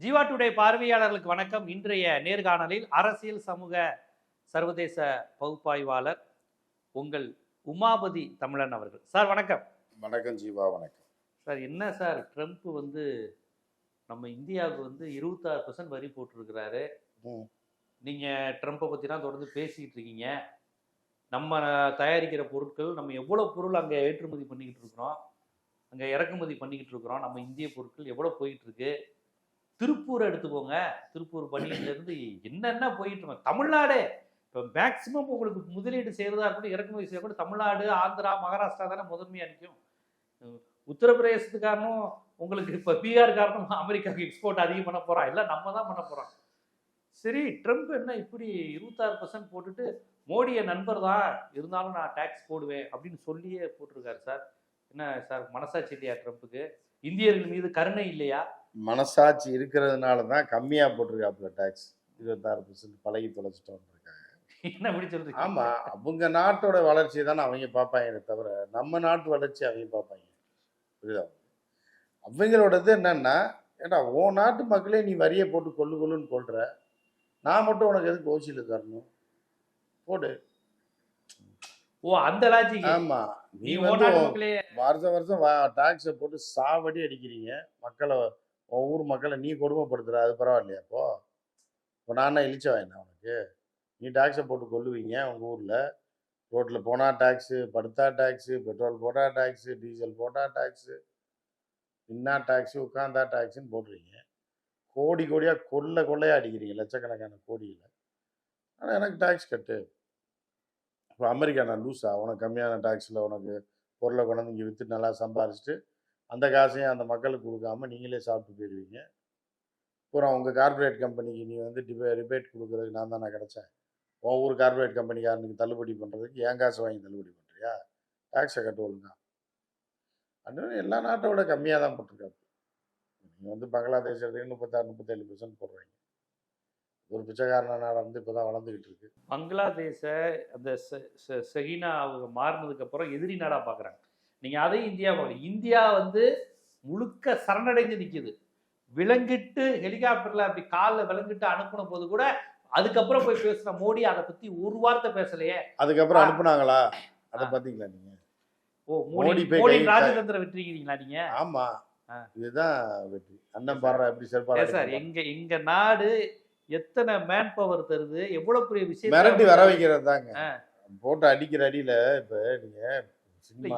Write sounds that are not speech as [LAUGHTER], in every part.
Jeeva today பார்வையாளர்களுக்கு வணக்கம். இன்றைய நேர்காணலில் அரசியல் சமூக சர்வதேச பகுப்பாய்வாளர் உங்கள் உமாபதி தமிழன் அவர்கள். சார் வணக்கம். வணக்கம் ஜீவா வணக்கம். சார் என்ன சார்? ட்ரம்ப் வந்து நம்ம இந்தியாவுக்கு வந்து இருபத்தாறு பர்சன்ட் வரி போட்டிருக்கிறாரு. ம். நீங்க ட்ரம்ப்பை தான் தொடர்ந்து பேசிக்கிட்டு இருக்கீங்க. நம்ம தயாரிக்கிற பொருட்கள் நம்ம எவ்வளவு பொருள் அங்க ஏற்றுமதி பண்ணிக்கிட்டு இருக்கிறோம் அங்க இறக்குமதி பண்ணிக்கிட்டு இருக்கிறோம் நம்ம இந்திய பொருட்கள் எவ்வளவு போயிட்டு இருக்கு திருப்பூரை எடுத்துக்கோங்க திருப்பூர் பள்ளியிலேருந்து என்னென்ன போயிட்டு இருக்கோம் தமிழ்நாடு. இப்போ மேக்சிமம் உங்களுக்கு முதலீடு செய்கிறதா இருக்கட்டும் இறக்குமதி செய்ய கூட தமிழ்நாடு ஆந்திரா மகாராஷ்டிரா தானே முதன்மையாக நிற்கும் உம், உத்தரப்பிரதேசத்துக்காரனும் உங்களுக்கு இப்போ பீகார் காரணம் அமெரிக்காவுக்கு எக்ஸ்போர்ட் அதிகம் பண்ண போகிறான் இல்லை நம்ம தான் பண்ண போகிறோம் சரி ட்ரம்ப் என்ன இப்படி இருபத்தாறு பர்சன்ட் போட்டுட்டு மோடியை நண்பர் தான் இருந்தாலும் நான் டேக்ஸ் போடுவேன் அப்படின்னு சொல்லியே போட்டிருக்காரு சார். என்ன சார் மனசாட்சி இல்லையா ட்ரம்ப்புக்கு? இந்தியர்கள் மீது கருணை இல்லையா? மனசாட்சி இருக்கிறதுனால தான் கம்மியாக போட்டிருக்காப்புல டேக்ஸ் இருபத்தாறு பர்சன்ட் பழகி தொலைச்சிட்டோம் என்ன அப்படி சொல்றீங்க? ஆமா அவங்க நாட்டோட வளர்ச்சியை தானே அவங்க பார்ப்பாங்களே தவிர நம்ம நாட்டு வளர்ச்சி அவங்க பார்ப்பாங்க புரியுதா? அவங்களோடது என்னன்னா ஏடா உன் நாட்டு மக்களே நீ வரியை போட்டு கொள்ளு கொள்ளுன்னு கொள்ற. நான் மட்டும் உனக்கு எதுக்கு ஓசியில தரணும் போடு. ஓ அந்த லாஜிக் ஆமா நீ வருஷம் வருஷம் டாக்ஸை போட்டு சாவடி அடிக்கிறீங்க. மக்களை உன் ஊர் மக்களை நீ கொடுமைப்படுத்துகிற அது பரவாயில்லையா அப்போ இப்போ நான் இழிச்ச என்ன உனக்கு? நீ டாக்ஸை போட்டு கொல்லுவீங்க உங்கள் ஊரில். ரோட்டில் போனால் டேக்ஸு படுத்தா டேக்ஸு பெட்ரோல் போட்டால் டேக்ஸு டீசல் போட்டால் டேக்ஸு இன்னா டேக்ஸு உட்காந்தா டேக்ஸுன்னு போடுறீங்க. கோடி கோடியாக கொள்ளை கொள்ளையாக அடிக்கிறீங்க லட்சக்கணக்கான கோடியில். ஆனால் எனக்கு டேக்ஸ் கட்டு. இப்போ அமெரிக்கா நான் லூஸா உனக்கு கம்மியான டேக்ஸில் உனக்கு பொருளை கொண்டாந்து இங்கே விற்று நல்லா சம்பாரிச்சிட்டு அந்த காசையும் அந்த மக்களுக்கு கொடுக்காம நீங்களே சாப்பிட்டு போயிடுவீங்க. அப்புறம் உங்கள் கார்ப்பரேட் கம்பெனிக்கு நீ வந்து டிபே ரிபேட் கொடுக்குறதுக்கு நான் தானே கிடச்சேன். ஒவ்வொரு கார்பரேட் கம்பெனிக்காரனுக்கு தள்ளுபடி பண்ணுறதுக்கு ஏன் காசு வாங்கி தள்ளுபடி பண்ணுறியா டேக்ஸை கட்டு ஒழுங்கா. அப்படின்னு எல்லா நாட்டை விட கம்மியாக தான் போட்டிருக்காரு நீங்கள் வந்து பங்களாதேஷ் எடுத்தீங்கன்னா முப்பத்தாறு முப்பத்தேழு பர்சன்ட் போடுறீங்க. ஒரு பிச்சைக்காரன நாடு வந்து இப்போ தான் வளர்ந்துக்கிட்டு இருக்கு. பங்களாதேஷை அந்த செ- செகினா அவங்க மாறினதுக்கப்புறம் எதிரி நாடாக பார்க்குறாங்க நீங்க அதையும் இந்தியா பார்க்கணும் இந்தியா வந்து முழுக்க சரணடைஞ்சு நிக்குது. விலங்கிட்டு ஹெலிகாப்டர்ல அப்படி காலில் விலங்கிட்டு அனுப்புன போது கூட அதுக்கப்புறம் போய் பேசுன மோடி அதை பத்தி ஒரு வார்த்தை பேசலையே. அதுக்கப்புறம். அனுப்புனாங்களா? அதை. பார்த்தீங்களா நீங்கள் ஓ மோடி மோடி ராஜதந்திர வெற்றிக்கிறீங்களா நீங்க? ஆமா. ஆ. இதுதான் வெற்றி. அண்ணன் பாடுற எப்படி செருப்பாடு சார் எங்க எங்க நாடு எத்தனை மேன் பவர் தருது? எவ்வளவு பெரிய விஷயம் மிரட்டி வர வைக்கிறது தாங்க. போட்டு அடிக்கிற அடியில இப்ப நீங்க இல்ல, சினிமாலாம்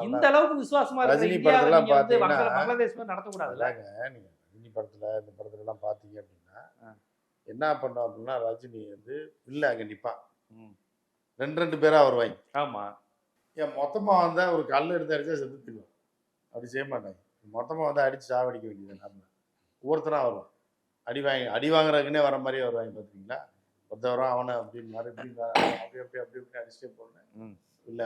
இந்த அளவுக்கு விசுவாசமா ரஜினி படத்தெல்லாம் வந்து பங்களாதேஷ் மாதிரி நடத்தக்கூடாதுல்ல? நீங்க ரஜினி படத்துல இந்த படத்துல எல்லாம் பாத்தீங்க அப்படின்னா. என்ன பண்ணோம் அப்படின்னா ரஜினி வந்து இல்ல அங்க நிப்பான். ம். ரெண்டு ரெண்டு பேரா வருவாங்க. ஆமா. ஏன் மொத்தமா வந்தா ஒரு கல் எடுத்து அடிச்சா செத்துருவோம் அப்படி செய்ய மாட்டாங்க. மொத்தமா வந்து அடிச்சு சாவடிக்க வேண்டியது நம்ம ஒவ்வொருத்தரா வருவான். அடி வாங்கி அடி வாங்குறதுக்குன்னே வர மாதிரியே வருவாங்க பாத்தீங்களா? ஒருத்தன் வரும் அவனை அப்படின்னு மாதிரி இப்படி அப்படி அப்படி அப்படி இப்படி அடிச்சுட்டே போனேன். இல்ல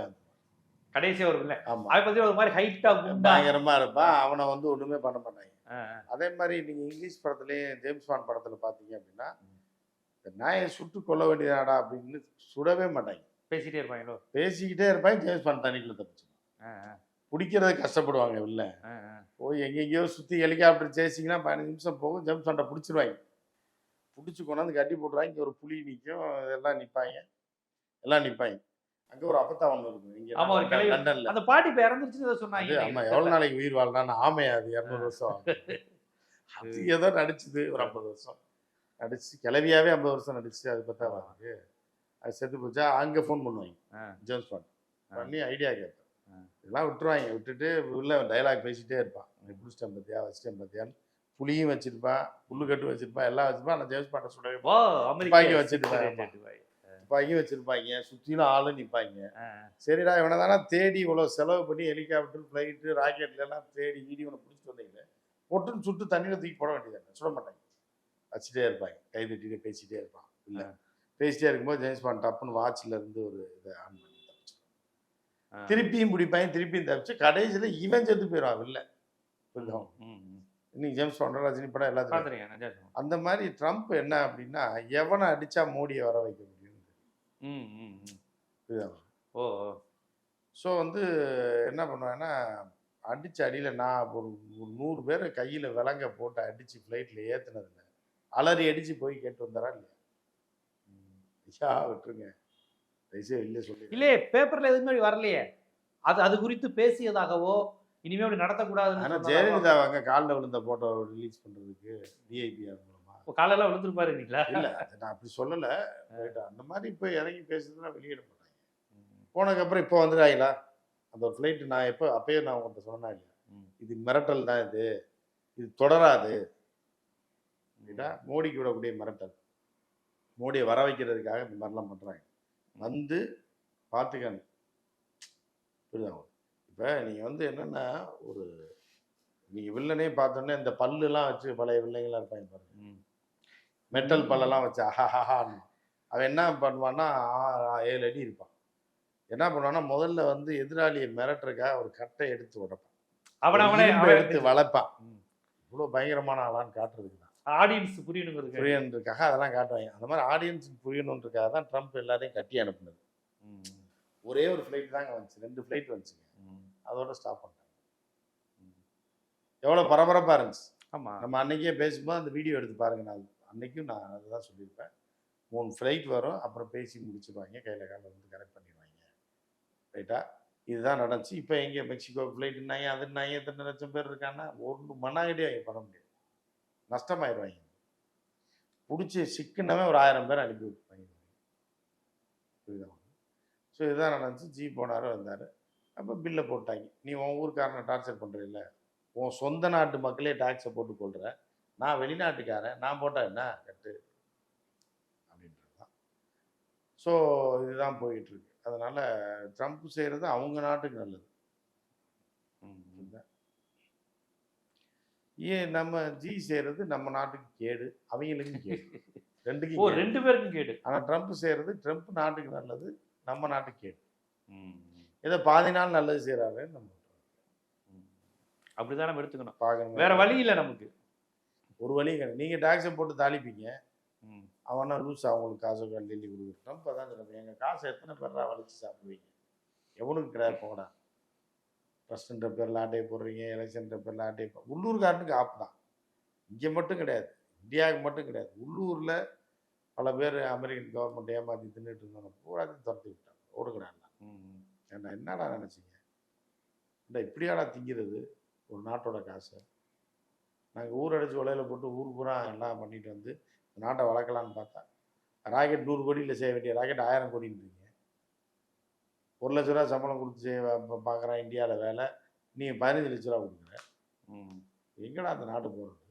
கடைசியா ஒரு இல்ல அதை பத்தி ஒரு மாதிரி ஹைட்டா பயங்கரமா இருப்பான். அவனை வந்து ஒண்ணுமே பண்ண மாட்டாங்க. அதே மாதிரி நீங்க இங்கிலீஷ் படத்துலயும் ஜேம்ஸ் பாண்ட் படத்துல பாத்தீங்க அப்படின்னா இந்த நாயை சுட்டு கொல்ல வேண்டியதாடா அப்படின்னு சுடவே மாட்டாங்க. பேசிட்டே இருப்பாங்களோ பேசிக்கிட்டே இருப்பாங்க. ஜேம்ஸ் பாண்ட் தண்ணிக்குள்ள தப்பிச்சு பிடிக்கிறது கஷ்டப்படுவாங்க இல்ல. போய் எங்கெங்கேயோ சுத்தி ஹெலிகாப்டர் சேசிங்கன்னா பதினஞ்சு நிமிஷம் போகும். ஜேம்ஸ் பாண்டை பிடிச்சிருவாங்க. பிடிச்சி கொண்டாந்து கட்டி போட்டுருவாங்க. ஒரு புலி நிற்கும் எல்லாம் நிப்பாங்க. எல்லாம் நிப்பாங்க. அங்க ஒரு அப்பத்தா ஒண்ணு இருக்கும் இங்க ஆமா, ஒரு கிளவி- லண்டன்ல. அந்த பாட்டி இப்ப இறந்துருச்சுன்னு ஏதோ சொன்னாங்க. ஆமா எவ்வளவு நாளைக்கு உயிர் வாழ்றான்னு ஆமையா அது இரநூறு வருஷம். [LAUGHS] அது ஏதோ நடிச்சுது ஒரு ஐம்பது வருஷம். நடிச்சு கிளவியாவே ஐம்பது வருஷம் நடிச்சு அது பார்த்தா வாங்க அது செத்து போச்சா அங்க ஃபோன் பண்ணுவாங்க. James bond. பண்ணி ஐடியா கேட்பேன். இதெல்லாம் விட்டுருவாங்க விட்டுட்டு உள்ள டைலாக் பேசிட்டே இருப்பான். பிடிச்சிட்டேன் பார்த்தியா வச்சிட்டேன் பார்த்தியான்னு புளியும் வச்சிருப்பான் புல்லு கட்டு வச்சிருப்பான் எல்லாம் வச்சிருப்பான். ஆனால் ஜேம்ஸ் பாண்டை சுடவே ஓ துப்பாக்கி வச்சிருப்பாங்க, சுற்றிலும் ஆளும் நிற்பாங்க சரிடா இவனை தானே தேடி இவ்வளோ செலவு பண்ணி ஹெலிகாப்டர் ஃப்ளைட்டு ராக்கெட்ல எல்லாம் தேடி வீடி இவனை பிடிச்சிட்டு வந்தீங்களே? பொட்டுன்னு சுட்டு தண்ணியில் தூக்கி போட வேண்டியதாங்க சுட மாட்டாங்க. வச்சுட்டே இருப்பாங்க. கை தட்டிட்டு பேசிட்டே இருப்பான். இல்லை. பேசிட்டே இருக்கும்போது ஜேம்ஸ் பாண்ட் டப்புன்னு வாட்ச்ல இருந்து ஒரு இதை ஆன் பண்ணி தப்பிச்சு ஆ. திருப்பியும் பிடிப்பாங்க திருப்பியும் தப்பிச்சு கடைசியில் இவன் செத்து போயிடுவான் இல்லை. இன்னைக்கு ஜேம்ஸ் பாண்ட் ரஜினி படம் ஜாஸ்தி. அந்த மாதிரி ட்ரம்ப் என்ன அப்படின்னா எவனை அடிச்சா மோடியை வர வைக்க முடியும்? ம், ம், ம். புரியுதா? ஓ ஓ. ஸோ வந்து என்ன பண்ணுவேன்னா அடிச்ச அடியில் நான் ஒரு ஒரு நூறு பேர் கையில் விலங்க போட்டு அடித்து ஃப்ளைட்டில் ஏற்றுனதில்ல அலறி அடிச்சு போய் கேட்டு வந்தாரா இல்லையா? ஐயா விட்டுருங்க. தயவுசெய்து வெளியே சொல்லி இல்லையே பேப்பர்ல எதுவுமே வரலையே. அது அது குறித்து பேசியதாகவோ இனிமே அப்படி ஆனா நடத்தக்கூடாதுன்னு ஜெயலலிதா அவங்க காலில் விழுந்த போட்டோ ரிலீஸ் பண்றதுக்கு டிஐபிஆர் மூலமா காலையில விழுந்துருப்பாரு இல்லைங்களா? இல்ல நான் அப்படி சொல்லல? அந்த மாதிரி இப்போ இறங்கி பேசுறதுனா வெளியிட மாட்டாங்க. போனதுக்கப்புறம் இப்போ வந்துடாங்களா அந்த ஒரு ஃப்ளைட்டு நான் எப்போ அப்பயே நான் உங்கள்கிட்ட சொன்னேன் இல்லையா. இது மிரட்டல் தான் இது. இது தொடராது? மோடிக்கு விடக்கூடிய மிரட்டல். மோடியை வர வைக்கிறதுக்காக இந்த மாதிரிலாம் பண்றாங்க. வந்து பார்த்துக்கணும் புரியுதா இப்போ நீங்கள் வந்து என்னன்னா ஒரு நீங்கள் வில்லனே பார்த்தோன்னே இந்த பல்லுலாம் வச்சு பழைய வில்லைங்களாம் இருப்பாங்க பாருங்க. மெட்டல் பல்லெல்லாம் வச்சு அஹாஹான்னு அவன் என்ன பண்ணுவான்னா ஏழு அடி இருப்பான். என்ன பண்ணுவான்னா முதல்ல வந்து எதிராளியை மிரட்டுறதுக்காக ஒரு கட்டை எடுத்து உடைப்பான். அவன அவனே எடுத்து வளர்ப்பான். இவ்வளோ பயங்கரமான ஆளான்னு காட்டுறதுக்கு தான். ஆடியன்ஸ் புரியணுங்கிறது புரியணுன்றதுக்காக அதெல்லாம் காட்டுவாங்க. அந்த மாதிரி ஆடியன்ஸுக்கு புரியணுன்றதுக்காக தான் ட்ரம்ப் எல்லாரையும் கட்டி அனுப்புனது. ஒரே ஒரு ஃப்ளைட் தாங்க வந்துச்சு. ரெண்டு ஃப்ளைட் வந்துச்சுங்க. அதோட ஸ்டாப் பண்ணிட்டாங்க. எவ்வளோ பரபரப்பாக இருந்துச்சு. ஆமா. நம்ம அன்னைக்கே பேசும்போது அந்த வீடியோ எடுத்து பாருங்க நான் அன்னைக்கும் நான் அதுதான் சொல்லியிருப்பேன். மூணு ஃப்ளைட் வரும் அப்புறம் பேசி முடிச்சிருவாங்க கையில் காலில் வந்து கரெக்ட் பண்ணிடுவாங்க ரைட்டா இதுதான் நடந்துச்சு. இப்போ எங்கே? மெக்சிகோ ஃப்ளைட்டுனாங்க அதுனாங்க எத்தனை லட்சம் பேர் இருக்காங்கன்னா ஒரு மண்ணாங்கட்டியும் அவங்க பண்ண முடியாது. நஷ்டமாயிருவாங்க. பிடிச்சி சிக்குனவே ஒரு ஆயிரம் பேர் அனுப்பி விட்டுருவாங்க புரியுதா? ஸோ இதுதான் நடந்துச்சு. ஜி போனார் வந்தார். அப்போ பில்லை போட்டாங்க. நீ உன் ஊருக்காரனை டார்ச்சர் பண்ணுறதில்ல உன் சொந்த நாட்டு மக்களே டாக்ஸை போட்டு கொள்கிற நான் வெளிநாட்டுக்காரன் நான் போட்டால் என்ன? கட்டு அப்படின்றது தான் ஸோ இதுதான் போயிட்டு இருக்கு அதனால ட்ரம்ப் செய்கிறது அவங்க நாட்டுக்கு நல்லது? ஏன் நம்ம ஜி செய்கிறது நம்ம நாட்டுக்கு கேடு? அவங்களுக்கும் கேடு. ஓ ரெண்டுக்கும் கேடு. ரெண்டு பேருக்கும் கேடு. ஆனா ட்ரம்ப் செய்கிறது ட்ரம்ப் நாட்டுக்கு நல்லது நம்ம நாட்டுக்கு கேடு. ஏதோ பாதி நாள் நல்லது செய்கிறாருன்னு நம்ம அப்படிதான் நம்ம எடுத்துக்கணும். பார்க்கணும் வேற வழி இல்லை நமக்கு. ஒரு வழி கிடையாது. நீங்கள் டாக்ஸை போட்டு தாளிப்பீங்க. அவனா லூஸ் அவங்களுக்கு காசு டெல்லி கொடுக்குறோம் ட்ரம்ப் அதான் சொல்லுவேன் எங்கள் காசை எத்தனை பேர்ரா வலிச்சு சாப்பிடுவீங்க? எவனுக்கு கிடையாது போங்கடா. ட்ரஸ்ட்ன்ற பேரில் ஆட்டையை போடுறீங்க எலெக்ஷன்ற பேரில் ஆட்டையை போ உள்ளூர்காரனுக்கு ஆப் தான். இங்கே மட்டும் கிடையாது. இந்தியாவுக்கு மட்டும் கிடையாது. உள்ளூரில் பல பேர் அமெரிக்கன் கவர்மெண்ட் ஏமாற்றி தின்னுட்டு இருந்தவங்க பூராத்தையும் துரத்தி விட்டாங்க. ஓடுகிறாங்க ஏன்னா என்னடா நினச்சிங்க? இந்த இப்படியாடா திங்கிறது ஒரு நாட்டோட காசை? நாங்கள் ஊர் அடித்து வலையில் போட்டு ஊர் பூரா எல்லாம் பண்ணிட்டு வந்து இந்த நாட்டை வளர்க்கலான்னு பார்த்தா. ராக்கெட் நூறு கோடியில் செய்ய வேண்டிய ராக்கெட் ஆயிரம் கோடின்றீங்க. ஒரு லட்ச ரூபா சம்பளம் கொடுத்து செய்ய பார்க்குறான் இந்தியாவில் வேலை. நீ பதினஞ்சு லட்ச ரூபா கொடுக்குற. எங்கடா அந்த நாட்டு போகிறது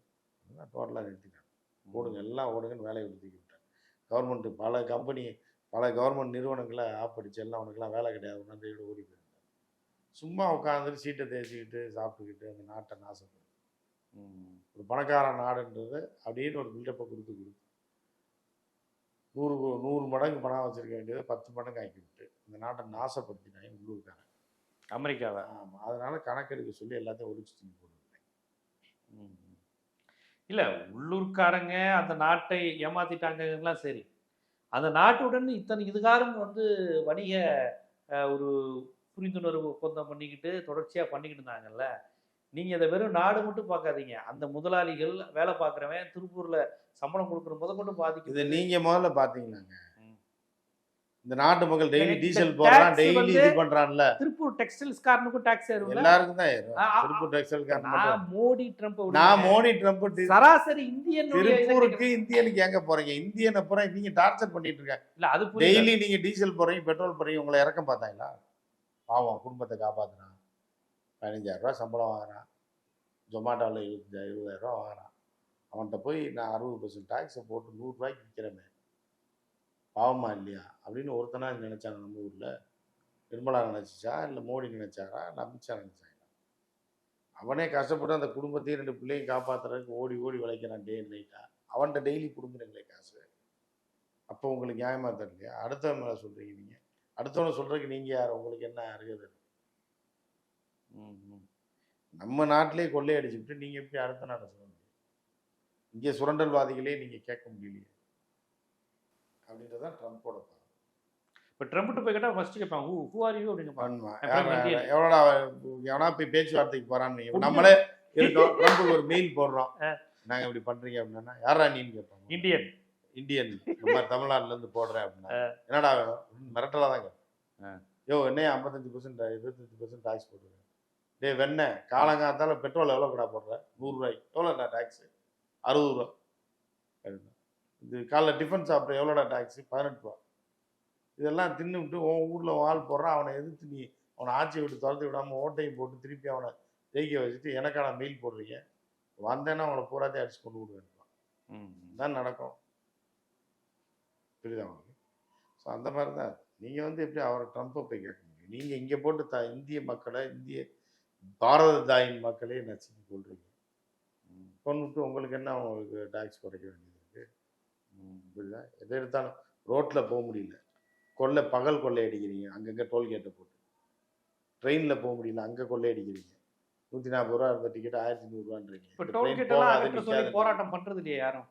டோட்டலாக நிறுத்திட்டாங்க. ஓடுங்க எல்லாம் ஓடுங்கன்னு வேலையை விட்டு விட்டேன் விட்டாங்க. கவர்மெண்ட்டு பல கம்பெனி பல கவர்மெண்ட் நிறுவனங்களை ஆப்படிச்சு எல்லாம் உனக்குலாம் வேலை கிடையாது. உணர்ந்து ஓடி போயிருந்தாங்க சும்மா உட்காந்துட்டு சீட்டை தேய்ச்சிக்கிட்டு சாப்பிட்டுக்கிட்டு அந்த நாட்டை நாசப்படுது ஒரு பணக்கார நாடுன்றது அப்படின்னு ஒரு பில்டப்பை கொடுத்து கொடுத்து. நூறு நூறு மடங்கு பணம் வச்சிருக்க வேண்டியதை பத்து மடங்கு ஆக்கி விட்டு இந்த நாட்டை நாசப்படுத்தினாங்க உள்ளூர்காரன் அமெரிக்காவை ஆமாம் அதனால கணக்கெடுக்க சொல்லி எல்லாத்தையும் ஒழிச்சு தூக்கி போட்டுருக்காங்க இல்ல உள்ளூர்காரங்க அந்த நாட்டை ஏமாத்திட்டாங்கலாம் சரி. அந்த நாட்டுடன் இத்தனை இதுகாரம் வந்து வணிக ஒரு புரிந்துணர்வு ஒப்பந்தம் பண்ணிக்கிட்டு தொடர்ச்சியா பண்ணிக்கிட்டு இருந்தாங்கல்ல நீங்க இதை வெறும் நாடு மட்டும் பார்க்காதீங்க. அந்த முதலாளிகள் வேலை பார்க்குறவன் திருப்பூர்ல சம்பளம் கொடுக்குற முத கொண்டு இதை பாதிக்குது நீங்க முதல்ல பாத்தீங்களாங்க ம். இந்த நாட்டு மக்கள் டெய்லி டீசல் போடுறான் டெய்லி இது பண்றான்ல. திருப்பூர் டெக்ஸ்டைல்ஸ் காரனுக்கும் டாக்ஸ் ஏறும்ல? எல்லாருக்கும் தான் ஏறும். திருப்பூர் டெக்ஸ்டைல் காரன். மோடி ட்ரம்ப் நான் மோடி ட்ரம்ப் சராசரி இந்தியன் திருப்பூருக்கு இந்தியனுக்கு எங்க போறீங்க? இந்தியன் அப்புறம் நீங்க டார்ச்சர் பண்ணிட்டு இருக்காங்க இல்ல அது டெய்லி நீங்க டீசல் போடுறீங்க பெட்ரோல் போடுறீங்க உங்களை இறக்கம் பார்த்தாங்களா? பாவம் குடும்பத்தை காப்பாத்துறான். பதினஞ்சாயிரம் சம்பளம் வாங்குறான். ஜொமாட்டோவில் இருபத்தஞ்சாயிரம் இருபதாயிரம் ரூபா வாங்குறான். அவன்கிட்ட போய் நான் அறுபது பர்சன்ட் டேக்ஸை போட்டு நூறுரூவாய்க்கு விற்கிறமே பாவமா இல்லையா? அப்படின்னு ஒருத்தனா நினைச்சாங்க நம்ம ஊரில். நிர்மலா நினச்சிச்சா? இல்லை மோடி நினைச்சாரா? இல்லை அமித்ஷா நினைச்சாங்க அவனே கஷ்டப்பட்டு அந்த குடும்பத்தையும் ரெண்டு பிள்ளையும் காப்பாத்துறதுக்கு ஓடி ஓடி விளைக்கிறான் டே நைட்டாக அவன்கிட்ட டெய்லி கொடுக்குறீங்களே காசு. அப்போ உங்களுக்கு நியாயமாக தெரியலையா? அடுத்தவன் மேலே சொல்கிறீங்க நீங்கள் அடுத்தவனை சொல்கிறதுக்கு நீங்கள் யார்? உங்களுக்கு என்ன அருகதை? நம்ம நாட்டிலே கொள்ளையடிச்சுட்டு நீங்க எப்படி அடுத்த நாட்டை சொல்ல முடியும் இங்கே சுரண்டல்வாதிகளே நீங்க கேட்க முடியலையே. அப்படின்றதான் ட்ரம்ப்போட. இப்ப ட்ரம்ப்ட்ட போய் கேட்டா ஃபர்ஸ்ட் கேட்பாங்க ஹூ ஹூ ஆர் யூ அப்படின்னு. எவ்வளோடா எவனா போய் பேச்சுவார்த்தைக்கு வைங்க. நம்மளே இருக்கோம். ட்ரம்ப்புக்கு ஒரு மெயில் போடுறோம். நாங்க இப்படி பண்றீங்க அப்படின்னா யாரா நீன்னு கேட்பாங்க. இந்தியன். இந்தியன். இந்த மாதிரி தமிழ்நாட்டுல இருந்து போடுறேன் அப்படின்னா. என்னடா வேணும்? மிரட்டலா தான். கேட்பேன் யோ என்ன ஐம்பத்தஞ்சு பர்சன்ட் இருபத்தஞ்சு பர்சன்ட் டாக்ஸ் போட்டுருக்கேன் டேய் வெண்ணெய் காலங்காத்தால பெட்ரோல் எவ்வளோ கடா போடுற? நூறுரூவாய்க்கு எவ்வளோடா டாக்ஸ் அறுபது ரூபா. இது காலைல டிஃபன் சாப்பிட்ற எவ்வளோடா டாக்ஸ் பதினெட்டு ரூபா இதெல்லாம் தின்னுவிட்டு உன் ஊரில் ஆள் போடுறான் அவனை எதிர்த்து நீ அவனை ஆட்சியை விட்டு துரத்தி விடாமல் ஓட்டையும் போட்டு திருப்பி அவனை ஜெயிக்க வச்சுட்டு எனக்கான மெயில் போடுறீங்க. வந்தேன்னா அவனை பூராத்தையும் அடிச்சு கொண்டு விடுவேன். தான் நடக்கும். புரியுதா உங்களுக்கு? ஸோ அந்த மாதிரி தான் நீங்கள் வந்து எப்படி அவரை ட்ரம்ப்பை போய் கேட்க முடியும்? நீங்கள் இங்கே போட்டு த இந்திய மக்களை இந்திய பாரத தாயின் மக்களே நசுக்கி கொள்றீங்க. கொண்டுட்டு உங்களுக்கு என்ன உங்களுக்கு டாக்ஸ் குறைக்க வேண்டியது இருக்குது ம். புரியுதா? எதை எடுத்தாலும் ரோட்டில் போக முடியல. கொள்ளை பகல் கொள்ளை அடிக்கிறீங்க. அங்கங்கே டோல்கேட்டை போட்டு. ட்ரெயினில் போக முடியல. அங்கே கொள்ளை அடிக்கிறீங்க. நூற்றி நாற்பது ரூபா இருந்த டிக்கெட் ஆயிரத்தி நூறுரூவான்றீங்க இப்ப டோல்கேட் எல்லாம் அகற்ற சொல்லி போராட்டம் பண்றது இல்லையா யாரும்?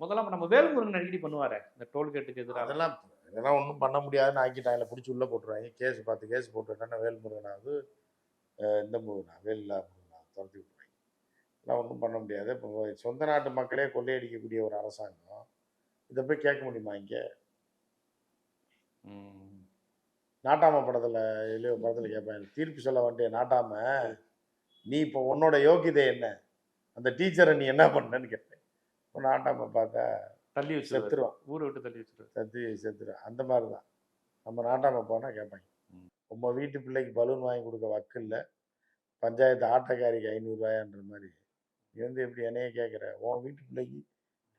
முதல்ல நம்ம வேல்முருகன் அடிக்கடி பண்ணுவாரே இந்த டோல்கேட்டுக்கு எதிராக அதெல்லாம் இதெல்லாம் ஒன்றும் பண்ண முடியாதுன்னு ஆக்கிட்டாங்களே பிடிச்சி உள்ளே போட்டுருவாங்க. கேஸ் பார்த்து கேஸ் போட்டுட்டேன்னா வேல்முருகனாவது இந்த முருகனா வேலில்லா முருகனா துரத்தி விட்டுருவாங்க இதெல்லாம் ஒன்றும் பண்ண முடியாது. இப்போ சொந்த நாட்டு மக்களே கொள்ளையடிக்கக்கூடிய ஒரு அரசாங்கம் இதை போய் கேட்க முடியுமா இங்கே. நாட்டாம படத்தில் இல்லையோ படத்தில் கேட்பேன். தீர்ப்பு சொல்ல வேண்டிய நாட்டாம நீ இப்போ உன்னோட யோகிதை என்ன? அந்த டீச்சரை நீ என்ன பண்ணன்னு கேட்டேன் இப்போ நாட்டாம பார்த்தா தள்ளி வச்சிருவாரு. செத்துருவான். ஊரை விட்டு தள்ளி வச்சிருவாரு. செத்து செத்துருவான். அந்த மாதிரி தான் நம்ம நாட்டாம போனால் கேட்பாங்க. ம். உங்க வீட்டு பிள்ளைக்கு பலூன் வாங்கி கொடுக்க வக்கு இல்லை. பஞ்சாயத்து ஆட்டக்காரிக்கு ஐநூறுரூவாயான்ற மாதிரி. நீ வந்து எப்படி என்னைய கேட்குற உன் வீட்டு பிள்ளைக்கு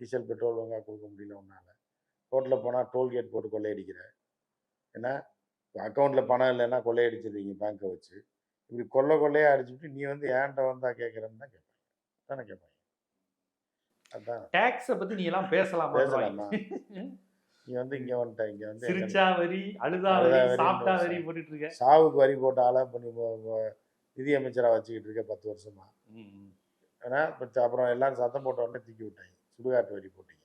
டீசல் பெட்ரோல் வாங்க கொடுக்க முடியல உன்னால. ரோட்டில் போனால் டோல்கேட் போட்டு கொள்ளையடிக்கிற. ஏன்னா அக்கௌண்ட்டில் பணம் இல்லைன்னா கொள்ளையடிச்சிடுறீங்க பேங்க்கை வச்சு. இப்படி கொள்ளை கொள்ளையாக அடிச்சுட்டு நீ வந்து ஏன்ட்ட வந்தா கேட்குறேன்னு தான் கேட்பாங்க தானே கேட்பாங்க அதான். டாக்ஸ பத்தி நீ எல்லாம் பேசலாமா பேசலாமா? நீ வந்து இங்கே வந்துட்ட இங்கே வந்து சிரிச்சா வரி அழுதா வரி சாப்பிட்டா. வரி போட்டுட்டு இருக்க சாவுக்கு வரி போட்ட ஆளா பண்ணி நிதி அமைச்சராக வச்சுக்கிட்டு இருக்க பத்து வருஷமா. ஏன்னா அப்புறம் எல்லாரும் சத்தம் போட்ட உடனே தூக்கி விட்டாங்க. சுடுகாட்டு வரி போட்டீங்க.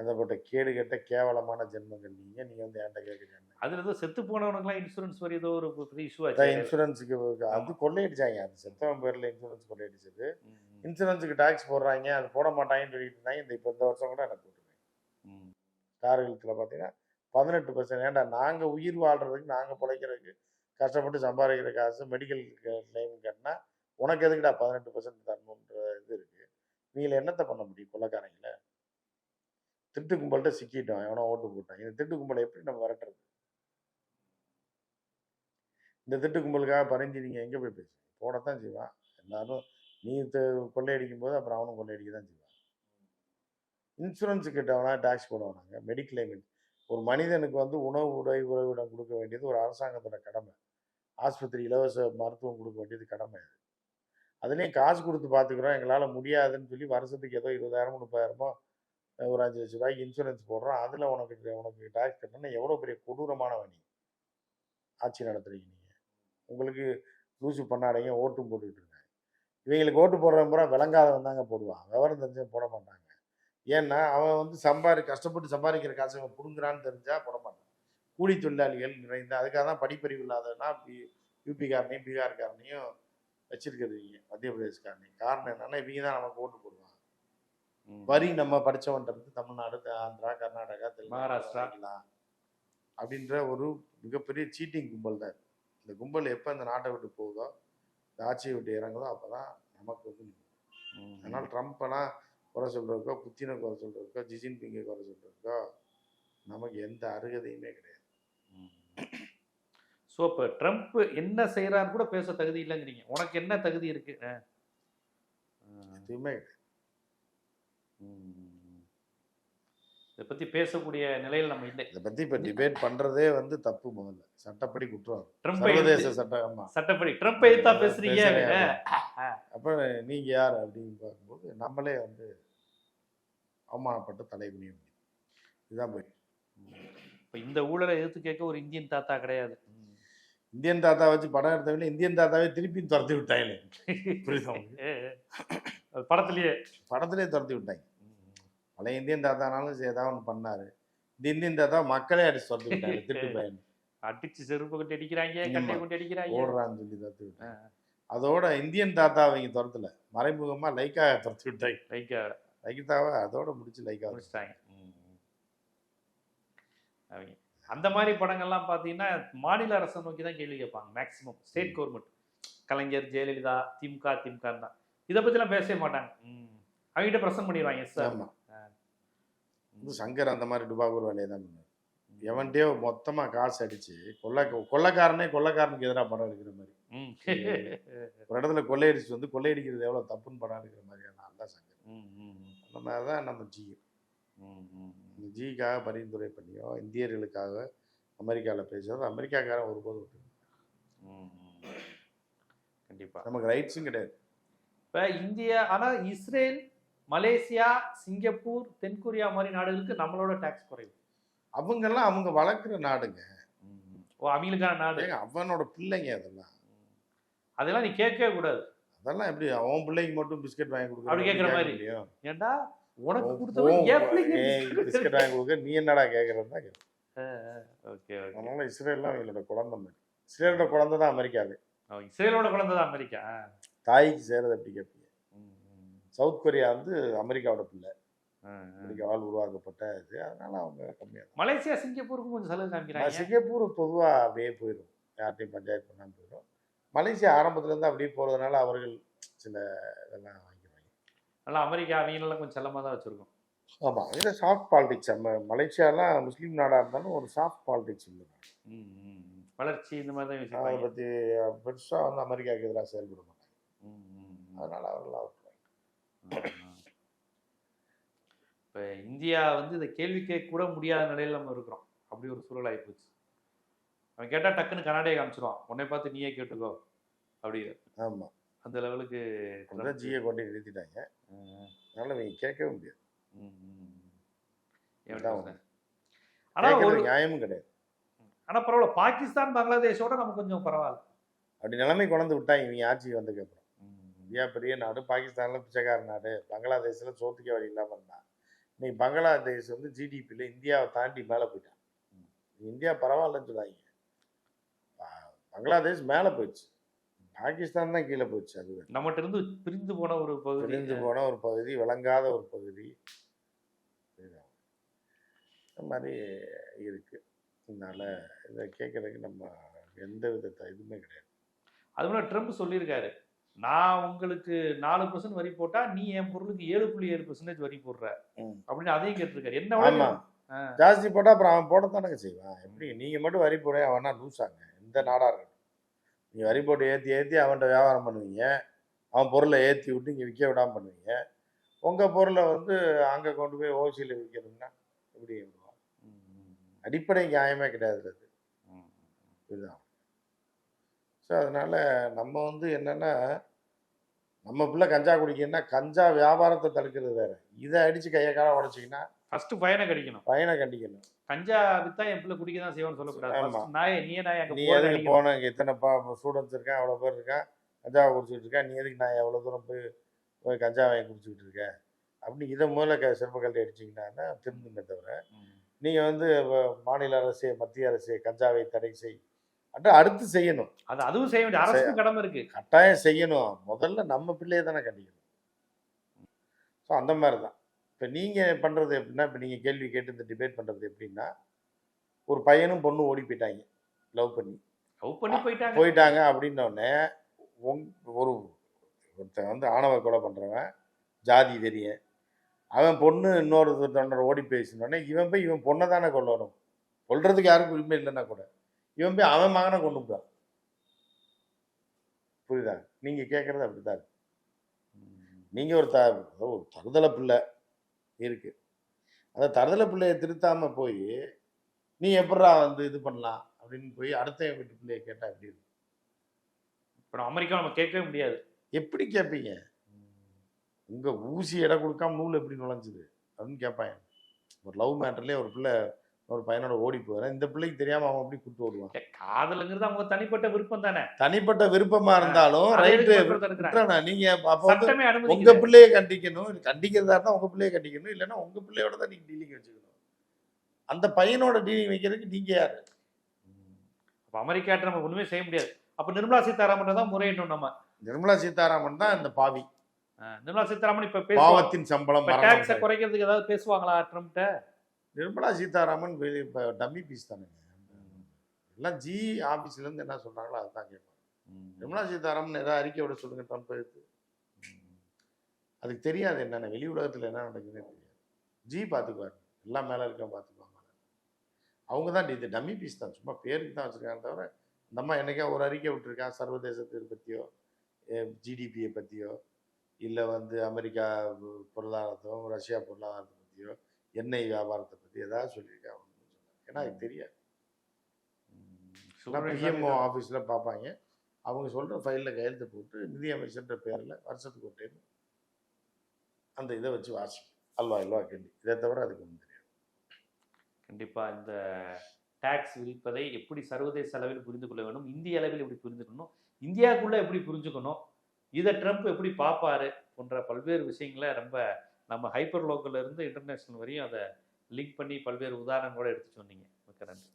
அந்த போட்ட கேடு கெட்ட கேவலமான ஜென்மங்கள் நீங்க நீங்க வந்து என்கிட்ட கேட்குறீங்க அதுல ஏதோ செத்து போனவனுக்குலாம் இன்சூரன்ஸ் வரி ஏதோ ஒரு பெரிய இஷ்யூ ஆச்சு. இன்சூரன்ஸுக்கு அது கொள்ளையடிச்சாங்க. அது செத்தவன் பேர்ல இன்சூரன்ஸ் கொள்ளையடிச்சது. இன்சூரன்ஸுக்கு டாக்ஸ் போடுறாங்க அது போட மாட்டாங்கன்னு சொல்லிட்டு இருந்தாங்க. இந்த இப்போ இந்த வருஷம் கூட எனக்கு ம். ஹெல்த்தில் பார்த்தீங்கன்னா பதினெட்டு பர்சன்ட் ஏன்டா நாங்கள் உயிர் வாழ்கிறதுக்கு நாங்கள் பிழைக்கிறதுக்கு கஷ்டப்பட்டு சம்பாதிக்கிற காசு மெடிக்கல் கிளைம் கட்டினா உனக்கு எதுக்குடா பதினெட்டு பர்சன்ட் தரணுன்ற இது இருக்குது நீங்கள் என்னத்தை பண்ண முடியும் கொள்ளக்காரங்கள திட்டு கும்பல்கிட்ட சிக்கிட்டோம் எவனோ ஓட்டு போட்டான். இந்த திட்டு கும்பலை எப்படி நம்ம விரட்டுறது? இந்த திட்டு கும்பலுக்காக பறிஞ்சு நீங்கள் எங்கே போய் பேசுவீங்க போடத்தான் செய்வான். எல்லாரும் நீ த- கொள்ளையடிக்கும் போது அப்புறம் அவனும் கொள்ளையடிக்க தான் செய்வான். இன்சூரன்ஸ் கிட்டவனா டேக்ஸ் போடுவாங்க மெடிக்ளைம் ஒரு மனிதனுக்கு வந்து உணவு உடை உறவிடம் கொடுக்க வேண்டியது ஒரு அரசாங்கத்தோட கடமை. ஆஸ்பத்திரி இலவச மருத்துவம் கொடுக்க வேண்டியது கடமை அது. அதுலேயும் காசு கொடுத்து பார்த்துக்குறோம் எங்களால் முடியாதுன்னு சொல்லி வருஷத்துக்கு ஏதோ இருபதாயிரமோ முப்பதாயிரமோ ஒரு அஞ்சு லட்ச ரூபாய்க்கு இன்சூரன்ஸ் போடுறோம். அதில் உனக்கு உனக்கு டேக்ஸ் கட்டணும்னா எவ்வளோ பெரிய கொடூரமான வழி. ஆட்சி நடத்துறீங்க நீங்கள் உங்களுக்கு லூசு பண்ணாடைங்க ஓட்டும் போட்டுக்கிட்டு இருக்காங்க இவங்களுக்கு ஓட்டு போடுறவன் பூரா விளங்காதவன் தாங்க போடுவான். விவரம் தெரிஞ்சவன் போட மாட்டாங்க. ஏன்னா அவன் வந்து சம்பாதி கஷ்டப்பட்டு சம்பாதிக்கிற காசை அவன் பிடுங்குறான்னு தெரிஞ்சா போட மாட்டான் கூலி தொழிலாளிகள் நிறைந்த அதுக்காக தான் படிப்பறிவு இல்லாதனா யூபிக்காரனையும் பீகார்காரனையும் வச்சிருக்கிறீங்க மத்திய பிரதேஷ்காரனையும் காரணம் என்னன்னா இவங்க தான் நமக்கு ஓட்டு போடுவாங்க. வரி நம்ம படிச்சவன்ட்ட இருந்து தமிழ்நாடு ஆந்திரா கர்நாடகா தெலுங்கானா மகாராஷ்டிரா. அப்படின்ற ஒரு மிகப்பெரிய சீட்டிங் கும்பல் தான். இந்த கும்பல் எப்போ இந்த நாட்டை விட்டு போகுதோ இந்த ஆட்சியை விட்டு இறங்குதோ அப்பதான் நமக்கு வந்து. அதனால் ட்ரம்ப்பெல்லாம் குறை சொல்றதுக்கோ புத்தினை குறை சொல்றதுக்கோ ஜிஜின்பிங்கை குறை சொல்றதுக்கோ நமக்கு எந்த அருகதையுமே கிடையாது ஸோ இப்போ ட்ரம்ப் என்ன செய்யறான்னு கூட பேச தகுதி இல்லைங்கிறீங்க உனக்கு என்ன தகுதி இருக்கு ஆ. ஆ. எதுவுமே கிடையாது. இதை பத்தி பேசக்கூடிய நிலையில் நம்ம இல்லை. இதை பத்தி இப்ப டிபேட் பண்றதே வந்து தப்பு முதல்ல. சட்டப்படி குற்றம். ட்ரம்ப் சர்வதேச சட்டம் ஆமா. சட்டப்படி ட்ரம்ப் எதிர்த்தா பேசுறீங்க. அப்ப நீங்க யார் அப்படின்னு பார்க்கும்போது நம்மளே வந்து அவமானப்பட்டு தலைகுனிய முடியும் இதுதான் போய். இப்ப இந்த ஊழலை எதிர்த்து கேட்க ஒரு இந்தியன் தாத்தா கிடையாது. இந்தியன் தாத்தா வச்சு படம் எடுத்தவங்களே இந்தியன் தாத்தாவே திருப்பி துரத்தி விட்டாங்களே. புரியுதா [LAUGHS] படத்துலயே. படத்திலே துரத்தி விட்டாங்க. பழைய இந்தியன் தாத்தானாலும் சரி ஏதாவது ஒன்று பண்ணாரு. இந்த இந்தியன் தாத்தா மக்களே அடிச்சு துரத்தி விட்டாங்க [LAUGHS] திருட்டு பையன். அடிச்சு செருப்பு கொண்டு அடிக்கிறாங்க கட்டை ஆமா. கொண்டு அடிக்கிறாங்க. ஓடுறான்னு சொல்லி துரத்தி விட்டாங்க. அதோட இந்தியன் தாத்தா அவங்க துரத்தல. மறைமுகமா லைக்கா துரத்தி விட்டாங்க லைக். லைக்கிட்டாவை அதோட முடிச்சு லைக்கா முடிச்சிட்டாங்க. அவங்க. அந்த மாதிரி படங்கள்லாம் பார்த்தீங்கன்னா மாநில அரசை நோக்கி தான் கேள்வி கேட்பாங்க maximum state government Kalaignar Jayalalithaa DMK DMK தான் இதை பற்றிலாம் பேசவே மாட்டாங்க. அவங்ககிட்ட பிரசன்ட் பண்ணிடுவாங்க எஸ் சார் வந்து சங்கர் அந்த மாதிரி டுபாகூர் வேலையை தான் பண்ணார் எவன்கிட்டயோ மொத்தமா காசு அடிச்சு கொள்ளை கொள்ளைக்காரனே கொள்ளைக்காரனுக்கு எதிராக படம் எடுக்கிற மாதிரி ம். ஒரு இடத்துல கொள்ளையடிச்சு வந்து கொள்ளையடிக்கிறது எவ்வளவு தப்புன்னு படம் எடுக்கிற மாதிரியான ஆள் தான் சங்கர். அந்த மாதிரி தான் நம்ம ஜி. ஜிக்காக பரிந்துரை பண்ணியோ இந்தியர்களுக்காக அமெரிக்காவில் பேசுறது அமெரிக்காக்காரன் ஒருபோதும் விட்டு ம், ம். கண்டிப்பா நமக்கு ரைட்ஸும் கிடையாது இப்ப இந்தியா ஆனா இஸ்ரேல் மலேசியா சிங்கப்பூர் தென்கொரியா மாதிரி நாடுகளுக்கு நம்மளோட டாக்ஸ் குறைவு. அவங்கெல்லாம் அவங்க வளர்க்குற நாடுங்க. ஓ அவங்களுக்கான நாடு. அவனோட பிள்ளைங்க அதெல்லாம். அதெல்லாம் நீ கேட்கவே கூடாது. அதெல்லாம் எப்படி அவன் பிள்ளைக்கு மட்டும் பிஸ்கட் வாங்கி கொடுக்க அப்படி கேட்குற மாதிரி. ஏன்டா உனக்கு கொடுத்தவன் பிஸ்கட் பிள்ளைங்க வாங்கி கொடுக்க நீ என்னடா கேட்கறது தான் ஓகே ஓகே. அதனால இஸ்ரேல்லாம் அவங்களோட குழந்தை மாதிரி. இஸ்ரேலோட குழந்தை தான் அமெரிக்காவே. இஸ்ரேலோட குழந்தை தான் அமெரிக்கா. தாய்க்கு சேரது எப்படி கேட்பீங்க. சவுத் கொரியா வந்து அமெரிக்காவோட பிள்ளை. அமெரிக்காவால் உருவாக்கப்பட்ட இது. அதனால அவங்க கம்மியாக மலேசியா சிங்கப்பூருக்கும் கொஞ்சம் சலுகை காமிக்கிறாங்க. சிங்கப்பூர் பொதுவாக அப்படியே போயிடும் யார்ட்டையும் பஞ்சாயத்து பண்ணாமல் போயிடும் மலேசியா ஆரம்பத்துல இருந்து அப்படியே போகிறதுனால அவர்கள் சில இதெல்லாம் வாங்கிடுவாங்க நல்லா அமெரிக்கா அவங்களெல்லாம் கொஞ்சம் செல்லமாக தான் வச்சிருக்கோம். ஆமாம் இதில் சாஃப்ட் பாலிடிக்ஸ் நம்ம மலேசியாலாம் முஸ்லீம் நாடாக இருந்தாலும் ஒரு சாஃப்ட் பாலிடிக்ஸ் இல்லை. வளர்ச்சி இந்த மாதிரி தான் அதை பற்றி பெருசாக வந்து அமெரிக்காவுக்கு எதிராக செயல்பட மாட்டாங்க. அதனால அவர்கள் இப்போ இந்தியா வந்து இதை கேள்வி கேட்க கூட முடியாத நிலையில் நம்ம இருக்கிறோம். அப்படி ஒரு சூழல் ஆகிப்போச்சு அவன் கேட்டால் டக்குன்னு கர்நாடகா காமிச்சிருவான். உன்னை பார்த்து நீயே கேட்டுக்கோ அப்படி ஆமாம் அந்த லெவலுக்கு ஜியை கொண்டு நிறுத்திட்டாங்க. அதனால இவங்க கேட்கவே முடியாது. ஆனால் ஒரு நியாயமும் கிடையாது. ஆனால் பரவாயில்ல பாகிஸ்தான் பங்களாதேஷோட நம்ம கொஞ்சம் பரவாயில்ல. அப்படி நிலைமை கொண்டு விட்டாங்க இவங்க ஆட்சி வந்ததுக்கப்புறம் இந்தியா பெரிய நாடு பாகிஸ்தானில் பிச்சைக்கார நாடு பங்களாதேஷில் சோத்துக்கே வழி இல்லாமல் இருந்தான். இன்னைக்கு பங்களாதேஷ் வந்து ஜிடிபியில் இந்தியாவை தாண்டி மேலே போயிட்டான். இந்தியா பரவாயில்லன்னு சொன்னாங்க பங்களாதேஷ் மேலே போயிடுச்சு. பாகிஸ்தான் தான் கீழே போயிடுச்சு அது. நம்மகிட்ட இருந்து பிரிந்து போன ஒரு பகுதி. பிரிந்து போன ஒரு பகுதி விளங்காத ஒரு பகுதி. இந்த மாதிரி இருக்கு. அதனால இதை கேட்கறதுக்கு நம்ம எந்த வித இதுவுமே கிடையாது. அது ட்ரம்ப் சொல்லியிருக்காரு. நான் உங்களுக்கு நாலு பர்சன்ட் வரி போட்டா நீ என் பொருளுக்கு ஏழு புள்ளி ஏழு பர்சன்டேஜ் வரி போடுற. அப்படின்னு அதையும் கேட்டிருக்காரு. என்ன. ஜாஸ்தி போட்டா அப்புறம் அவன் போடத்தானங்க செய்வான்? எப்படி? நீங்க மட்டும் வரி போட அவனா லூசாங்க எந்த நாடா இருக்கட்டும். நீங்க வரி போட்டு ஏத்தி ஏத்தி அவன்கிட்ட வியாபாரம் பண்ணுவீங்க. அவன் பொருளை ஏத்தி விட்டு இங்க விற்க விடாம பண்ணுவீங்க. உங்க பொருளை வந்து அங்க கொண்டு போய் ஓசியில விற்கணும்னா எப்படி அடிப்படை நியாயமே கிடையாது அது. இதுதான் ஸோ அதனால நம்ம வந்து என்னன்னா நம்ம பிள்ளை கஞ்சா குடிக்கணும்னா கஞ்சா வியாபாரத்தை தடுக்கிறது வேற. இதை அடிச்சு கையை கால உடச்சிங்கன்னா ஃபர்ஸ்ட் பையனை கடிக்கணும் பையனை கண்டிக்கணும். கஞ்சா வித்தா என் பிள்ளை குடிக்க தான் செய்வான்னு சொல்லக்கூடாது. நாயே நீயே நாய் நீ எதுக்கு அடிக்கணும். போன? இங்கே எத்தனை பா ஸ்டூடெண்ட்ஸ் இருக்கான் அவ்வளோ பேர் இருக்கான் கஞ்சாவை குடிச்சிட்டு இருக்கேன் நீ எதுக்கு நான் எவ்வளோ தூரம் போய் போய் கஞ்சா வாங்கி குடிச்சிக்கிட்டு இருக்கேன் அப்படி இதை முதல்ல க சிறப்பு கல்வி அடிச்சிங்கன்னா திருந்துமே தவிர. நீங்கள் வந்து மாநில அரசு மத்திய அரசு கஞ்சாவை தடை செய் அடுத்து செய்யணும். அது அதுவும் செய்ய வேண்டிய அரசுக்கு கடமை இருக்கு. கட்டாயம் செய்யணும். முதல்ல நம்ம பிள்ளையை தானே கண்டிக்கணும். ஸோ அந்த மாதிரி தான் இப்போ நீங்கள் பண்ணுறது எப்படின்னா இப்போ நீங்கள் கேள்வி கேட்டு இந்த டிபேட் பண்ணுறது எப்படின்னா ஒரு பையனும் பொண்ணும் ஓடி போயிட்டாங்க. லவ் பண்ணி. லவ் பண்ணி போயிட்டாங்க. போயிட்டாங்க அப்படின்னோடனே ஒரு ஒருத்தன் வந்து ஆணவ கொலை பண்ணுறவன் ஜாதி வெறியன் அவன் பொண்ணு இன்னொரு தொண்டர் ஓடி பேசினோடனே இவன் போய் இவன் பொண்ணை தானே கொல்லணும் கொல்றதுக்கு யாருக்கும் உரிமை இல்லைன்னா கூட. இவன் போய் அவன் மகனை கொண்டு போறான் புரியுதா? நீங்கள் கேட்குறது அப்படி தான் இருக்கு. ம். நீங்கள் ஒரு த ஒரு தருதலை பிள்ளை இருக்கு. அந்த தருதலை பிள்ளையை திருத்தாம போய் நீ எப்படா வந்து இது பண்ணலாம்? அப்படின்னு போய் அடுத்த வீட்டு பிள்ளைய கேட்டா எப்படி இருக்கும்? இப்ப நம்ம அமெரிக்கா நம்ம கேட்கவே முடியாது. எப்படி கேட்பீங்க? உங்க ஊசி எடை கொடுக்காம நூல் எப்படி நுழைஞ்சுது? அப்படின்னு கேட்பாங்க ஒரு லவ் மேட்டர்லயே ஒரு பிள்ளை ஒரு பையனோட ஓடி போகிறேன் இந்த பிள்ளைக்கு தெரியாம அவன் எப்படி கூட்டு ஓடுவான் காதலுங்கிறது அவங்க தனிப்பட்ட விருப்பம் தானே? தனிப்பட்ட விருப்பமா இருந்தாலும் ரைட்டு? நீங்க அப்ப உங்க பிள்ளைய கண்டிக்கணும். கண்டிக்கிறதா இருந்தா உங்க பிள்ளைய கண்டிக்கணும். இல்லைன்னா உங்க பிள்ளையோட தான் நீங்க டீலிங் வச்சுக்கணும். அந்த பையனோட டீலிங் வைக்கிறதுக்கு நீங்க யாரு? அப்ப அமெரிக்காட்ட நம்ம ஒண்ணுமே செய்ய முடியாது. அப்ப நிர்மலா சீதாராமன் தான் முறையிட்டோம் நம்ம. நிர்மலா சீதாராமன் தான் இந்த பாவி. நிர்மலா சீதாராமன் இப்ப பாவத்தின் சம்பளம் டாக்ஸை குறைக்கிறதுக்கு ஏதாவது பேசுவாங்களா ட்ரம்ப்ட்ட? நிர்மலா சீதாராமன் வெளி- இப்போ டம்மி பீஸ் தானேங்க எல்லாம் ஜி ஆஃபீஸ்லேருந்து என்ன சொல்கிறாங்களோ அதுதான் கேட்பாங்க. நிர்மலா சீதாராமன் ஏதாவது அறிக்கை விட சொல்லுங்க ட்ரம்ப் எடுத்து அதுக்கு தெரியாது என்னென்ன வெளி உலகத்தில் என்ன நடக்குதுன்னு தெரியாது. ஜி பார்த்துக்குவாரு எல்லாம் மேலே இருக்க பார்த்துக்குவாங்க அவங்க தான் இது டம்மி பீஸ் தான். சும்மா பேருக்கு தான் வச்சுருக்காங்க தவிர இந்த அம்மா என்னைக்கா ஒரு அறிக்கை விட்டுருக்கான் சர்வதேசத்தை பற்றியோ ஜிடிபியை பற்றியோ இல்லை வந்து அமெரிக்கா பொருளாதாரத்தோ ரஷ்யா பொருளாதாரத்தை பற்றியோ எண்ணெய் வியாபாரத்தை பற்றி ஏதாவது சொல்லியிருக்கா. ஏன்னா அது தெரியாது. பிஎம்ஓ ஆஃபீஸில் பார்ப்பாங்க. அவங்க சொல்கிற ஃபைலில் கையெழுத்து போட்டு நிதி அமைச்சர்ன்ற பேரில் வருஷத்துக்கு ஒரு டைம் அந்த இதை வச்சு வாசி அல்வா அல்வா கேள்வி. இதை தவிர அதுக்கு ஒன்றும் தெரியாது. கண்டிப்பா இந்த டாக்ஸ் விதிப்பதை எப்படி சர்வதேச அளவில் புரிந்து கொள்ள வேண்டும் இந்திய அளவில் எப்படி புரிந்துக்கணும் இந்தியாவுக்குள்ள எப்படி புரிஞ்சுக்கணும் இதை ட்ரம்ப் எப்படி பார்ப்பாரு போன்ற பல்வேறு விஷயங்களை ரொம்ப நம்ம ஹைப்பர் லோக்கல்லேருந்து இன்டர்நேஷ்னல் இன்டர்நேஷனல் வரையும் அதை லிங்க் பண்ணி பல்வேறு உதாரணங்களோட எடுத்து சொன்னீங்க. மிக்க நன்றி.